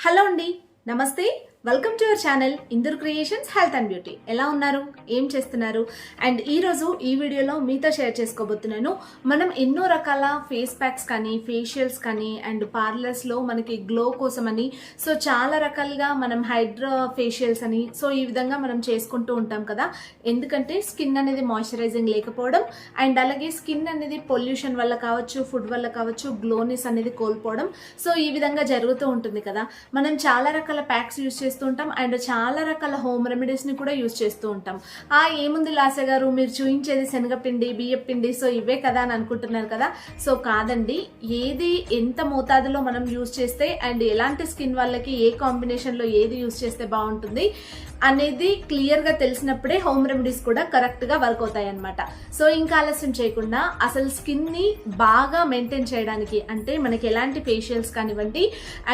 Hello అండి నమస్తే. Welcome to our channel Indur creations health and beauty ఎలా ఉన్నారు? ఏం చేస్తున్నారు? అండ్ ఈరోజు ఈ వీడియోలో మీతో షేర్ చేసుకోబోతున్నాను. మనం ఎన్నో రకాల ఫేస్ ప్యాక్స్ కానీ ఫేషియల్స్ కానీ అండ్ పార్లర్స్లో మనకి గ్లో కోసమని సో చాలా రకాలుగా మనం హైడ్రో ఫేషియల్స్ అని సో ఈ విధంగా మనం చేసుకుంటూ ఉంటాం కదా. ఎందుకంటే స్కిన్ అనేది మాయిశ్చరైజింగ్ లేకపోవడం అండ్ అలాగే స్కిన్ అనేది పొల్యూషన్ వల్ల కావచ్చు ఫుడ్ వల్ల కావచ్చు గ్లోనెస్ అనేది కోల్పోవడం సో ఈ విధంగా జరుగుతూ ఉంటుంది కదా. మనం చాలా రకాల ప్యాక్స్ యూస్ చేస్తూ ఉంటాం అండ్ చాలా రకాల హోమ్ రెమెడీస్ని కూడా యూజ్ చేస్తూ ఉంటాం. ఆ ఏముంది లాస గారు? మీరు చూపించేది శనగపిండి బియ్యపిండి సో ఇవే కదా అని అనుకుంటున్నారు కదా? సో కాదండి ఏది ఎంత మోతాదులో మనం యూజ్ చేస్తే అండ్ ఎలాంటి స్కిన్ వాళ్ళకి ఏ కాంబినేషన్లో ఏది యూజ్ చేస్తే బాగుంటుంది అనేది క్లియర్గా తెలిసినప్పుడే హోమ్ రెమెడీస్ కూడా కరెక్ట్గా వర్క్ అవుతాయి అనమాట సో ఇంకా ఆలస్యం చేయకుండా అసలు స్కిన్ని బాగా మెయింటైన్ చేయడానికి అంటే మనకి ఎలాంటి ఫేషియల్స్ కానివ్వండి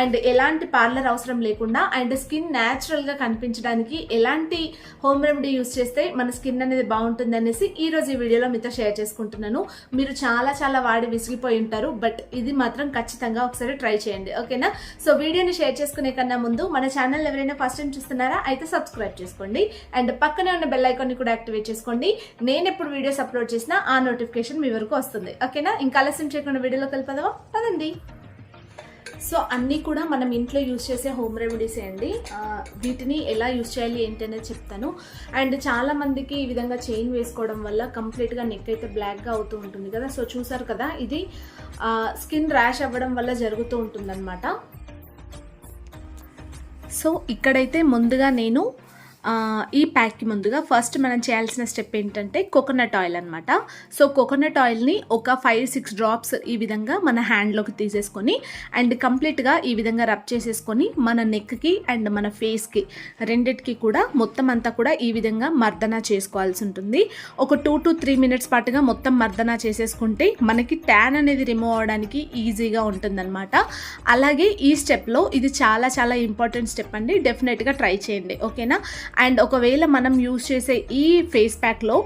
అండ్ ఎలాంటి పార్లర్ అవసరం లేకుండా అండ్ స్కిన్ న్యాచురల్గా కనిపించడానికి ఎలాంటి హోమ్ రెమెడీ యూస్ చేస్తే మన స్కిన్ అనేది బాగుంటుంది అనేసి ఈ రోజు ఈ వీడియోలో మీతో షేర్ చేసుకుంటున్నాను. మీరు చాలా చాలా వాడి విసిగిపోయి ఉంటారు బట్ ఇది మాత్రం ఖచ్చితంగా ఒకసారి ట్రై చేయండి. ఓకేనా సో వీడియోని షేర్ చేసుకునే కన్నా ముందు మన ఛానల్ ఎవరైనా ఫస్ట్ టైం చూస్తున్నారా? అయితే సబ్స్క్రైబ్ చేసుకోండి. అండ్ పక్కనే ఉన్న బెల్ ఐకాన్ని కూడా యాక్టివేట్ చేసుకోండి. నేను ఎప్పుడు వీడియోస్ అప్లోడ్ చేసినా ఆ నోటిఫికేషన్ మీ వరకు వస్తుంది. ఓకేనా? ఇంకా ఆలస్యం చేయకుండా వీడియోలోకి వెళ్ళిపోదామా? పదండి. సో అన్నీ కూడా మనం ఇంట్లో యూస్ చేసే హోమ్ రెమెడీస్ అండి. వీటిని ఎలా యూస్ చేయాలి ఏంటి అనేది చెప్తాను. అండ్ చాలా మందికి ఈ విధంగా చైన్ వేసుకోవడం వల్ల కంప్లీట్గా నెక్ అయితే బ్లాక్గా అవుతూ ఉంటుంది కదా. సో చూసారు కదా ఇది స్కిన్ ర్యాష్ అవ్వడం వల్ల జరుగుతూ ఉంటుందన్నమాట. సో ఇక్కడైతే ముందుగా నేను ఈ ప్యాక్కి ముందుగా ఫస్ట్ మనం చేయాల్సిన స్టెప్ ఏంటంటే కోకోనట్ ఆయిల్ అనమాట సో కోకోనట్ ఆయిల్ని ఒక ఫైవ్ సిక్స్ డ్రాప్స్ ఈ విధంగా మన హ్యాండ్లోకి తీసేసుకొని అండ్ కంప్లీట్గా ఈ విధంగా రబ్ చేసేసుకొని మన నెక్కి అండ్ మన ఫేస్కి రెండిటికి కూడా మొత్తం అంతా కూడా ఈ విధంగా మర్దన చేసుకోవాల్సి ఉంటుంది. ఒక టూ టు త్రీ మినిట్స్ పాటుగా మొత్తం మర్దన చేసేసుకుంటే మనకి ట్యాన్ అనేది రిమూవ్ అవడానికి ఈజీగా ఉంటుందన్నమాట. అలాగే ఈ స్టెప్లో ఇది చాలా చాలా ఇంపార్టెంట్ స్టెప్ అండి. డెఫినెట్గా ట్రై చేయండి. ఓకేనా? అండ్ ఒకవేళ మనం యూస్ చేసే ఈ ఫేస్ ప్యాక్లో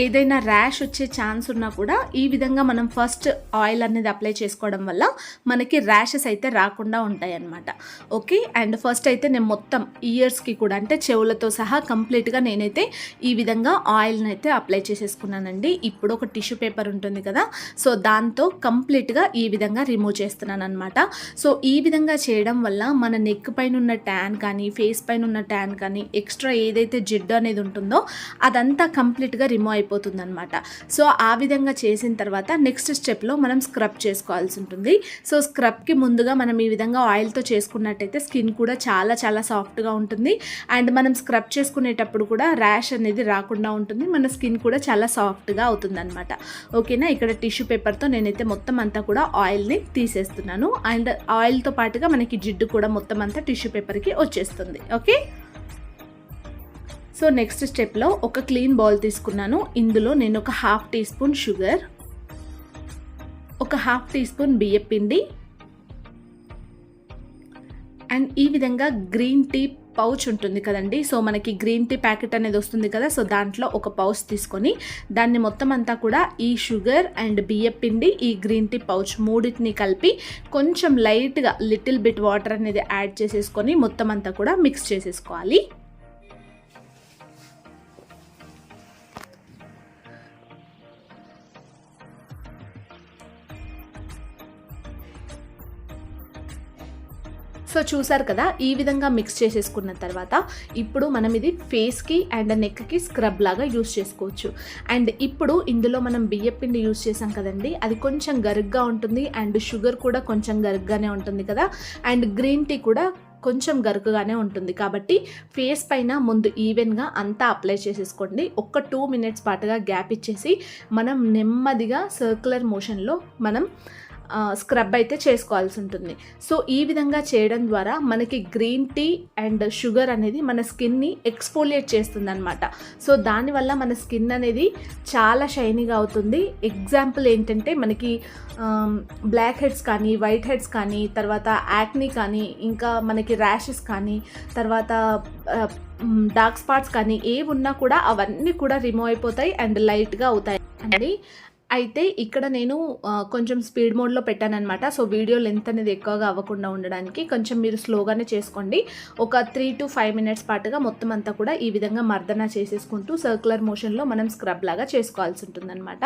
ఏదైనా ర్యాష్ వచ్చే ఛాన్స్ ఉన్నా కూడా ఈ విధంగా మనం ఫస్ట్ ఆయిల్ అనేది అప్లై చేసుకోవడం వల్ల మనకి ర్యాషెస్ అయితే రాకుండా ఉంటాయి అన్నమాట ఓకే అండ్ ఫస్ట్ అయితే నేను మొత్తం ఇయర్స్కి కూడా అంటే చెవులతో సహా కంప్లీట్గా నేనైతే ఈ విధంగా ఆయిల్ని అయితే అప్లై చేసేసుకున్నానండి. ఇప్పుడు ఒక టిష్యూ పేపర్ ఉంటుంది కదా? సో దాంతో కంప్లీట్గా ఈ విధంగా రిమూవ్ చేస్తున్నాను అనమాట సో ఈ విధంగా చేయడం వల్ల మన నెక్ పైన ఉన్న ట్యాన్ కానీ ఫేస్ పైన ఉన్న ట్యాన్ కానీ ఎక్స్ట్రా ఏదైతే జిడ్డు అనేది ఉంటుందో అదంతా కంప్లీట్గా రిమూవ్ అయిపోతుందనమాట సో ఆ విధంగా చేసిన తర్వాత నెక్స్ట్ స్టెప్లో మనం స్క్రబ్ చేసుకోవాల్సి ఉంటుంది. సో స్క్రబ్కి ముందుగా మనం ఈ విధంగా ఆయిల్తో చేసుకున్నట్టయితే స్కిన్ కూడా చాలా చాలా సాఫ్ట్గా ఉంటుంది. అండ్ మనం స్క్రబ్ చేసుకునేటప్పుడు కూడా ర్యాష్ అనేది రాకుండా ఉంటుంది. మన స్కిన్ కూడా చాలా సాఫ్ట్గా అవుతుందనమాట ఓకేనా? ఇక్కడ టిష్యూ పేపర్తో నేనైతే మొత్తం అంతా కూడా ఆయిల్ని తీసేస్తున్నాను. అండ్ ఆయిల్తో పాటుగా మనకి జిడ్డు కూడా మొత్తం అంతా టిష్యూ పేపర్కి వచ్చేస్తుంది. ఓకే? సో నెక్స్ట్ స్టెప్లో ఒక క్లీన్ బౌల్ తీసుకున్నాను. ఇందులో నేను ఒక హాఫ్ టీ స్పూన్ షుగర్ ఒక హాఫ్ టీ స్పూన్ బియ్యం పిండి అండ్ ఈ విధంగా గ్రీన్ టీ పౌచ్ ఉంటుంది కదండి. సో మనకి గ్రీన్ టీ ప్యాకెట్ అనేది వస్తుంది కదా సో దాంట్లో ఒక పౌచ్ తీసుకొని దాన్ని మొత్తం అంతా కూడా ఈ షుగర్ అండ్ బియ్యం పిండి ఈ గ్రీన్ టీ పౌచ్ మూడింటిని కలిపి కొంచెం లైట్గా లిటిల్ బిట్ వాటర్ అనేది యాడ్ చేసేసుకొని మొత్తం అంతా కూడా మిక్స్ చేసేసుకోవాలి. సో చూసారు కదా ఈ విధంగా మిక్స్ చేసేసుకున్న తర్వాత ఇప్పుడు మనం ఇది ఫేస్కి అండ్ నెక్కి స్క్రబ్ లాగా యూస్ చేసుకోవచ్చు. అండ్ ఇప్పుడు ఇందులో మనం బియ్యం పిండి యూస్ చేసాం కదండి అది కొంచెం గరుగ్గా ఉంటుంది అండ్ షుగర్ కూడా కొంచెం గరుగ్గానే ఉంటుంది కదా. అండ్ గ్రీన్ టీ కూడా కొంచెం గరుకుగానే ఉంటుంది కాబట్టి ఫేస్ పైన ముందు ఈవెన్గా అంతా అప్లై చేసేసుకోండి. ఒక్క టూ మినిట్స్ పాటుగా గ్యాప్ ఇచ్చేసి మనం నెమ్మదిగా సర్క్యులర్ మోషన్లో మనం స్క్రబ్ అయితే చేసుకోవాల్సి ఉంటుంది. సో ఈ విధంగా చేయడం ద్వారా మనకి గ్రీన్ టీ అండ్ షుగర్ అనేది మన స్కిన్ని ఎక్స్ఫోలియేట్ చేస్తుంది అనమాట సో దానివల్ల మన స్కిన్ అనేది చాలా షైనీగా అవుతుంది. ఎగ్జాంపుల్ ఏంటంటే మనకి బ్లాక్ హెడ్స్ కానీ వైట్ హెడ్స్ కానీ తర్వాత యాక్ని కానీ ఇంకా మనకి ర్యాషెస్ కానీ తర్వాత డార్క్ స్పాట్స్ కానీ ఏ ఉన్నా కూడా అవన్నీ కూడా రిమూవ్ అయిపోతాయి అండ్ లైట్గా అవుతాయి. అండి అయితే ఇక్కడ నేను కొంచెం స్పీడ్ మోడ్లో పెట్టానన్నమాట. సో వీడియో లెంత్ అనేది ఎక్కువగా అవ్వకుండా ఉండడానికి కొంచెం మీరు స్లోగానే చేసుకోండి. ఒక త్రీ టు ఫైవ్ మినిట్స్ పాటుగా మొత్తం అంతా కూడా ఈ విధంగా మర్దన చేసేసుకుంటూ సర్క్యులర్ మోషన్లో మనం స్క్రబ్ లాగా చేసుకోవాల్సి ఉంటుందన్నమాట.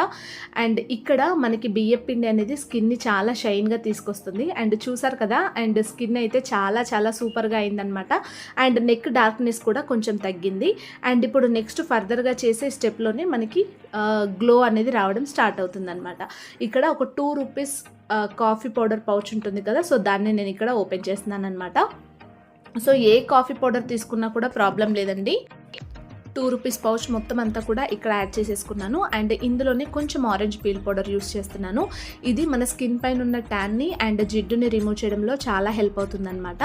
అండ్ ఇక్కడ మనకి బియ్యం పిండి అనేది స్కిన్ని చాలా షైన్గా తీసుకొస్తుంది. అండ్ చూసారు కదా అండ్ స్కిన్ అయితే చాలా చాలా సూపర్గా అయిందనమాట అండ్ నెక్ డార్క్నెస్ కూడా కొంచెం తగ్గింది. అండ్ ఇప్పుడు నెక్స్ట్ ఫర్దర్గా చేసే స్టెప్లోనే మనకి గ్లో అనేది రావడం స్టార్ట్ అవుతుందన్నమాట. ఇక్కడ ఒక two rupees coffee powder pouch ఉంటుంది కదా సో దాన్ని నేను ఇక్కడ ఓపెన్ చేస్తున్నాను అనమాట సో ఏ కాఫీ పౌడర్ తీసుకున్నా కూడా ప్రాబ్లం లేదండి. టూ రూపీస్ పౌచ్ మొత్తం అంతా కూడా ఇక్కడ యాడ్ చేసేసుకున్నాను. అండ్ ఇందులోనే కొంచెం ఆరెంజ్ పీల్ పౌడర్ యూస్ చేస్తున్నాను. ఇది మన స్కిన్ పైన ఉన్న ట్యాన్ని అండ్ జిడ్డుని రిమూవ్ చేయడంలో చాలా హెల్ప్ అవుతుందన్నమాట.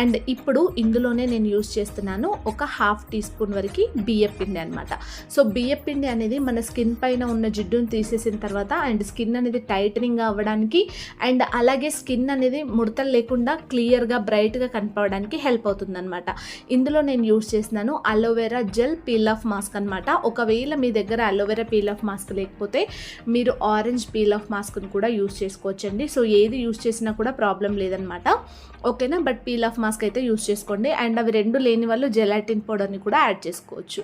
అండ్ ఇప్పుడు ఇందులోనే నేను యూస్ చేస్తున్నాను ఒక హాఫ్ టీ స్పూన్ వరకు బియ్యం పిండి అనమాట సో బియ్యం పిండి అనేది మన స్కిన్ పైన ఉన్న జిడ్డుని తీసేసిన తర్వాత అండ్ స్కిన్ అనేది టైటనింగ్ అవ్వడానికి అండ్ అలాగే స్కిన్ అనేది ముడతలు లేకుండా క్లియర్గా బ్రైట్గా కనపడడానికి హెల్ప్ అవుతుందన్నమాట. ఇందులో నేను యూస్ చేసినాను aloe vera gel peel off mask అనమాట ఒకవేళ మీ దగ్గర అలోవెరా పీల్ ఆఫ్ మాస్క్ లేకపోతే మీరు ఆరెంజ్ పీల్ ఆఫ్ మాస్క్ని కూడా యూస్ చేసుకోవచ్చండి. సో ఏది యూస్ చేసినా కూడా ప్రాబ్లం లేదనమాట ఓకేనా? బట్ పీల్ ఆఫ్ మాస్క్ అయితే యూస్ చేసుకోండి. అండ్ అవి రెండు లేని వాళ్ళు జెలాటిన్ పౌడర్ని కూడా యాడ్ చేసుకోవచ్చు.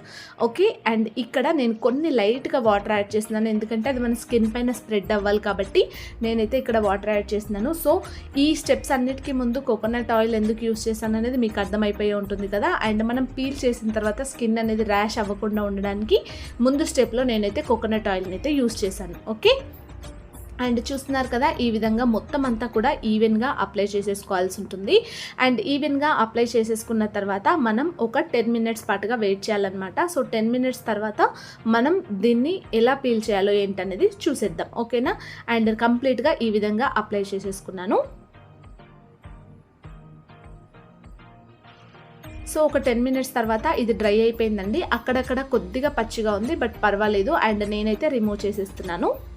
ఓకే? అండ్ ఇక్కడ నేను కొన్ని లైట్గా వాటర్ యాడ్ చేస్తున్నాను. ఎందుకంటే అది మన స్కిన్ పైన స్ప్రెడ్ అవ్వాలి కాబట్టి నేనైతే ఇక్కడ వాటర్ యాడ్ చేస్తున్నాను. సో ఈ స్టెప్స్ అన్నిటికీ ముందు కోకోనట్ ఆయిల్ ఎందుకు యూస్ చేశాను అనేది మీకు అర్థమైపోయి ఉంటుంది కదా? అండ్ మనం పీల్ చేసిన తర్వాత స్కిన్ అనేది ర్యాష్ అవ్వకుండా ఉండడానికి ముందు స్టెప్లో నేనైతే కోకోనట్ ఆయిల్ని అయితే యూస్ చేశాను. ఓకే? అండ్ చూస్తున్నారు కదా ఈ విధంగా మొత్తం అంతా కూడా ఈవెన్గా అప్లై చేసేసుకోవాల్సి ఉంటుంది. అండ్ ఈవెన్గా అప్లై చేసేసుకున్న తర్వాత మనం ఒక టెన్ మినిట్స్ పాటుగా వెయిట్ చేయాలన్నమాట. సో టెన్ మినిట్స్ తర్వాత మనం దీన్ని ఎలా పీల్ చేయాలో ఏంటనేది చూసేద్దాం. ఓకేనా? అండ్ కంప్లీట్గా ఈ విధంగా అప్లై చేసేసుకున్నాను. సో ఒక టెన్ మినిట్స్ తర్వాత ఇది డ్రై అయిపోయిందండి. అక్కడక్కడ కొద్దిగా పచ్చిగా ఉంది బట్ పర్వాలేదు. అండ్ నేనైతే రిమూవ్ చేసేస్తున్నాను.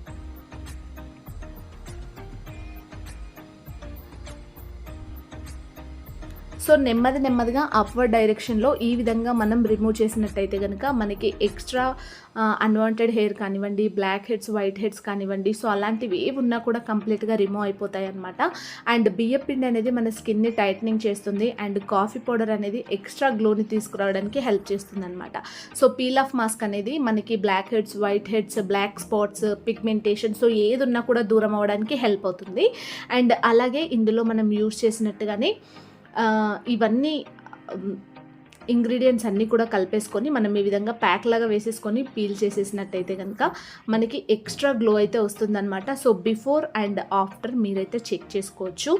సో నెమ్మది నెమ్మదిగా అప్వర్డ్ డైరెక్షన్లో ఈ విధంగా మనం రిమూవ్ చేసినట్టయితే కనుక మనకి ఎక్స్ట్రా అన్వాంటెడ్ హెయిర్ కానివ్వండి బ్లాక్ హెడ్స్ వైట్ హెడ్స్ కానివ్వండి సో అలాంటివి ఏవి ఉన్నా కూడా కంప్లీట్గా రిమూవ్ అయిపోతాయి అనమాట అండ్ బియ్యం పిండి అనేది మన స్కిన్ని టైట్నింగ్ చేస్తుంది. అండ్ కాఫీ పౌడర్ అనేది ఎక్స్ట్రా గ్లోని తీసుకురావడానికి హెల్ప్ చేస్తుంది అనమాట సో పీల్ ఆఫ్ మాస్క్ అనేది మనకి blackheads whiteheads black spots pigmentation so ఏది ఉన్నా కూడా దూరం అవ్వడానికి హెల్ప్ అవుతుంది. అండ్ అలాగే ఇందులో మనం యూజ్ చేసినట్టుగానే ఇవన్నీ ఇంగ్రీడియంట్స్ అన్నీ కూడా కలిపేసుకొని మనం ఈ విధంగా ప్యాక్ లాగా వేసేసుకొని పీల్ చేసేసినట్టయితే కనుక మనకి ఎక్స్ట్రా గ్లో అయితే వస్తుందన్నమాట. సో బిఫోర్ అండ్ ఆఫ్టర్ మీరైతే చెక్ చేసుకోవచ్చు.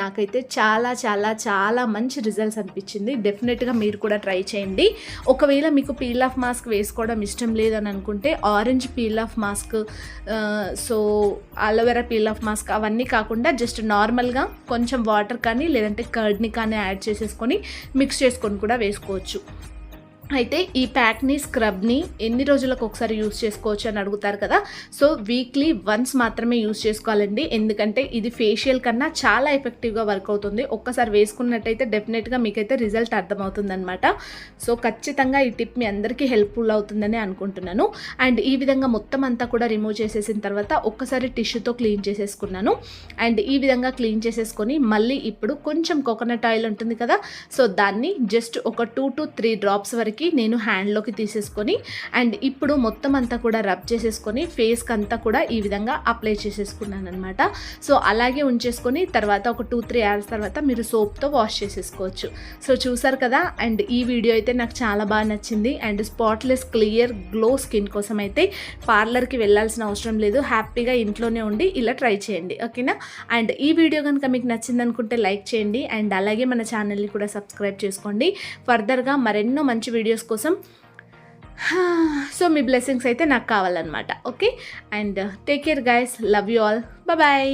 నాకైతే చాలా చాలా చాలా మంచి రిజల్ట్స్ అనిపించింది. డెఫినెట్గా మీరు కూడా ట్రై చేయండి. ఒకవేళ మీకు పీల్ ఆఫ్ మాస్క్ వేసుకోవడం ఇష్టం లేదని అనుకుంటే orange peel off mask so aloe vera peel off mask అవన్నీ కాకుండా జస్ట్ నార్మల్గా కొంచెం వాటర్ కానీ లేదంటే కర్డ్ని కానీ యాడ్ చేసేసుకొని మిక్స్ చేసుకొని కూడా వేసుకోవచ్చు. చెప్పుకోవచ్చు అయితే ఈ ప్యాక్ని స్క్రబ్ని ఎన్ని రోజులకు ఒకసారి యూస్ చేసుకోవచ్చు అని అడుగుతారు కదా. సో వీక్లీ వన్స్ మాత్రమే యూస్ చేసుకోవాలండి. ఎందుకంటే ఇది ఫేషియల్ కన్నా చాలా ఎఫెక్టివ్గా వర్క్ అవుతుంది. ఒక్కసారి వేసుకున్నట్టయితే డెఫినెట్గా మీకైతే రిజల్ట్ అర్థమవుతుంది అనమాట సో ఖచ్చితంగా ఈ టిప్ మీ అందరికీ హెల్ప్ఫుల్ అవుతుందని అనుకుంటున్నాను. అండ్ ఈ విధంగా మొత్తం అంతా కూడా రిమూవ్ చేసేసిన తర్వాత ఒక్కసారి టిష్యూతో క్లీన్ చేసేసుకున్నాను. అండ్ ఈ విధంగా క్లీన్ చేసేసుకొని మళ్ళీ ఇప్పుడు కొంచెం కోకోనట్ ఆయిల్ ఉంటుంది కదా. సో దాన్ని జస్ట్ ఒక టూ టు త్రీ డ్రాప్స్ వరకు నేను హ్యాండ్లోకి తీసేసుకొని అండ్ ఇప్పుడు మొత్తం అంతా కూడా రబ్ చేసేసుకొని ఫేస్కి అంతా కూడా ఈ విధంగా అప్లై చేసేసుకున్నాను అనమాట సో అలాగే ఉంచేసుకొని తర్వాత ఒక టూ త్రీ అవర్స్ తర్వాత మీరు సోప్తో వాష్ చేసేసుకోవచ్చు. సో చూసారు కదా అండ్ ఈ వీడియో అయితే నాకు చాలా బాగా నచ్చింది. And spotless clear glow skin కోసం అయితే పార్లర్కి వెళ్ళాల్సిన అవసరం లేదు. హ్యాపీగా ఇంట్లోనే ఉండి ఇలా ట్రై చేయండి. ఓకేనా అండ్ ఈ వీడియో కనుక మీకు నచ్చింది అనుకుంటే లైక్ చేయండి. అండ్ అలాగే మన ఛానల్ని కూడా సబ్స్క్రైబ్ చేసుకోండి. ఫర్దర్గా మరెన్నో మంచి వీడియోస్ కోసం. సో మీ బ్లెస్సింగ్స్ అయితే నాకు కావాలన్నమాట okay? And take care guys love you all. Bye.